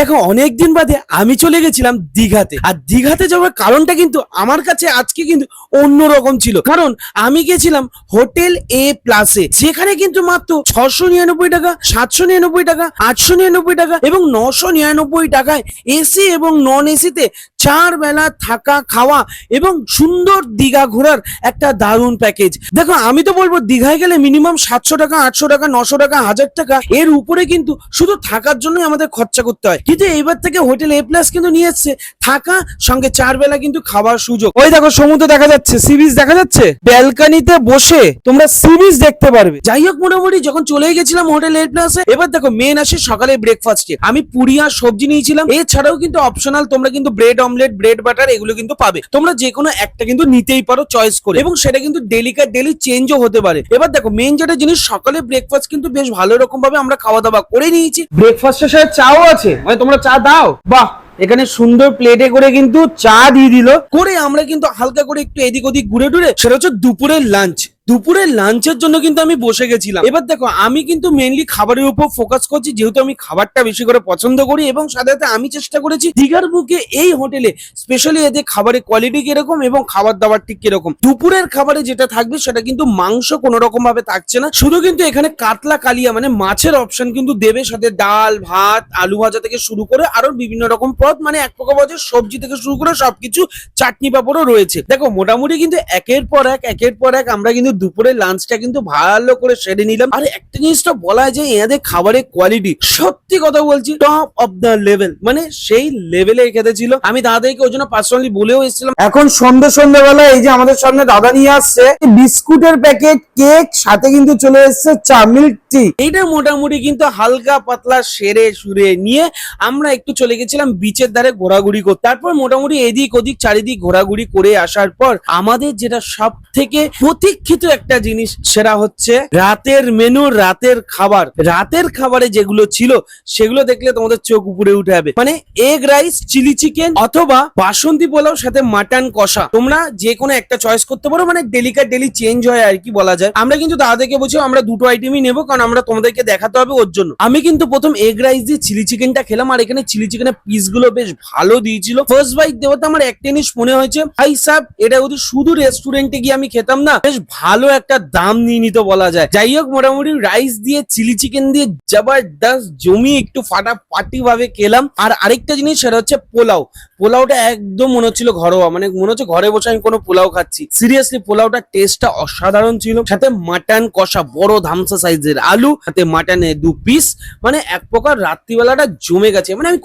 দেখো, অনেকদিন বাদে আমি চলে গেছিলাম দীঘাতে। আর দীঘাতে যাওয়ার কারণটা কিন্তু আমার কাছে আজকে কিন্তু অন্যরকম ছিল। কারণ আমি গেছিলাম হোটেল এ প্লাসে সেখানে কিন্তু মাত্র ছশো নিরানব্বই টাকা, সাতশো নিরানব্বই টাকা, আটশো নিরানব্বই টাকা এবং নশো নিরানব্বই টাকায় এসি এবং নন এসিতে চার বেলা থাকা, খাওয়া এবং সুন্দর দীঘা ঘোরার একটা দারুণ প্যাকেজ দেখো, আমি তো বলব, দীঘায় গেলে মিনিমাম সাতশো টাকা, আটশো টাকা, নশো টাকা, হাজার টাকা এর উপরে কিন্তু শুধু থাকার জন্যই আমাদের খরচা করতে হয়। কিন্তু এইবার থেকে হোটেল এ প্লাস কিন্তু নিয়ে এসছে। থাকা, সঙ্গে চার বেলা কিন্তু খাবার সুযোগ। ওই দেখো, সমুদ্র দেখা যাচ্ছে সি বিচ দেখা যাচ্ছে? ব্যালকানিতে বসে তোমরা সি বিচ দেখতে পারবে। যাই হোক, মোটামুটি যখন চলে গেছিলাম হোটেল এ প্লাসে এবার দেখো মেন আসে সকালে ব্রেকফাস্টে আমি পুরি আর সবজি নিয়েছিলাম। এছাড়াও কিন্তু অপশনাল তোমরা কিন্তু ব্রেড অমলেট ব্রেড বাটার এগুলো কিন্তু পাবে। তোমরা যে কোনো একটা কিন্তু নিতেই পারো চয়েস করে। এবং সেটা কিন্তু ডেলিকার ডেলি চেঞ্জও হতে পারে। এবার দেখো মেন যেটা জিনিস সকালে ব্রেকফাস্ট কিন্তু বেশ ভালো রকম ভাবে আমরা খাওয়া দাওয়া করে নিয়েছি। ব্রেকফাস্টের সাথে চাও আছে? মানে তোমরা চা দাও। বাহ, এখানে সুন্দর প্লেটে করে কিন্তু চা দিয়ে দিল। করে আমরা কিন্তু হালকা করে একটু এদিক ওদিক ঘুরে টুরে, সেটা হচ্ছে দুপুরের লাঞ্চ দুপুরের লাঞ্চের জন্য কিন্তু আমি বসে গেছিলাম। এবার দেখো, আমি কিন্তু মেনলি খাবারের উপর ফোকাস করছি, যেহেতু আমি খাবারটা বেশি করে পছন্দ করি এবং সাথে সাথে আমি চেষ্টা করেছি দীঘার বুকে এই হোটেলে স্পেশালি এদের খাবারের কোয়ালিটি কীরকম এবং খাবার দাবার ঠিক কীরকম। দুপুরের খাবারে যেটা থাকবে সেটা কিন্তু মাংস কোনো রকম ভাবে থাকছে না। শুধু কিন্তু এখানে কাতলা কালিয়া মানে মাছের অপশন কিন্তু দেবে, সাথে ডাল, ভাত, আলু ভাজা থেকে শুরু করে আরও বিভিন্ন রকম পদ মানে এক প্রকার বাজার সবজি থেকে শুরু করে সবকিছু, চাটনি পাপড়ও রয়েছে। দেখো, মোটামুটি কিন্তু একের পর এক, একের পর এক আমরা কিন্তু দুপুরের লাঞ্চটা কিন্তু ভালো করে সেরে নিলাম। আর একটা জিনিসটা বলা যে এদের খাবারের কোয়ালিটি সত্যি কথা বলছি টপ অফ দ্য লেভেল মানে সেই লেভেলে খেতে ছিল। আমি দাদাকে ওই জন্য পার্সোনালি বলেও এসেছিলাম। এখন সন্ধ্যে সন্ধ্যেবেলা এই যে আমাদের সামনে দাদা নিয়ে আসছে বিস্কুটের প্যাকেট কেক সাথে কিন্তু চলে এসেছে চা মিল্ক টি এইটা মোটামুটি কিন্তু হালকা পাতলা সেরে সুরে নিয়ে আমরা একটু চলে গেছিলাম বিচের ধারে ঘোরাঘুরি করতে। তারপর মোটামুটি এদিক ওদিক, চারিদিক ঘোরাঘুরি করে আসার পর আমাদের যেটা সব থেকে প্রতীক্ষিত একটা জিনিস সেটা হচ্ছে রাতের মেনু রাতের খাবার। রাতের খাবারে যেগুলো ছিল, সেগুলো দেখলে তোমাদের চোখ উপরে উঠে যাবে। মানে এগ রাইস চিলি চিকেন অথবা বাসন্তী পোলাও সাথে মাটন কষা। তোমরা যে কোনো একটা চয়েস করতে পারো মানে ডেলিকার ডেলি চেঞ্জ হয় আর কি বলা যায়। আমরা কিন্তু দাদাকে বলছি আমরা দুটো আইটেমই নেব, কারণ আমরা তোমাদেরকে দেখাতে হবে ওর জন্য। আমি কিন্তু প্রথম এগ রাইস দিয়ে চিলি চিকেনটা খেলাম, আর এখানে চিলি চিকেনের পিসগুলো বেশ ভালো দিয়েছিল। ফার্স্ট বাইট দেওয়াতে আমার একটা জিনিস মনে হয়েছে, ভাই সাহেব এটা যদি শুধু রেস্টুরেন্টে গিয়ে আমি খেতাম না, বেশ ভালো একটা দাম নিয়ে নিতে বলা যায়। যাই হোক, মোটামুটি রাইস দিয়ে চিলি চিকেন দিয়ে জবরদস্ত জমি একটু ফাটাফাটি ভাবে খেলাম। আর আরেকটা জিনিস সেটা হচ্ছে পোলাও। পোলাওটা একদম মনে হচ্ছিল ঘরোয়া। মানে মনে হচ্ছে ঘরে বসে আমি কোনো পোলাও খাচ্ছি। সিরিয়াসলি পোলাওটার টেস্টটা অসাধারণ ছিল। সাথে মাটন কষা, বড় ধামসা সাইজের আলু, সাথে মাটনে দু পিস মানে এক প্রকার রাত্রিবেলাটা জমে গেছে। মানে আমি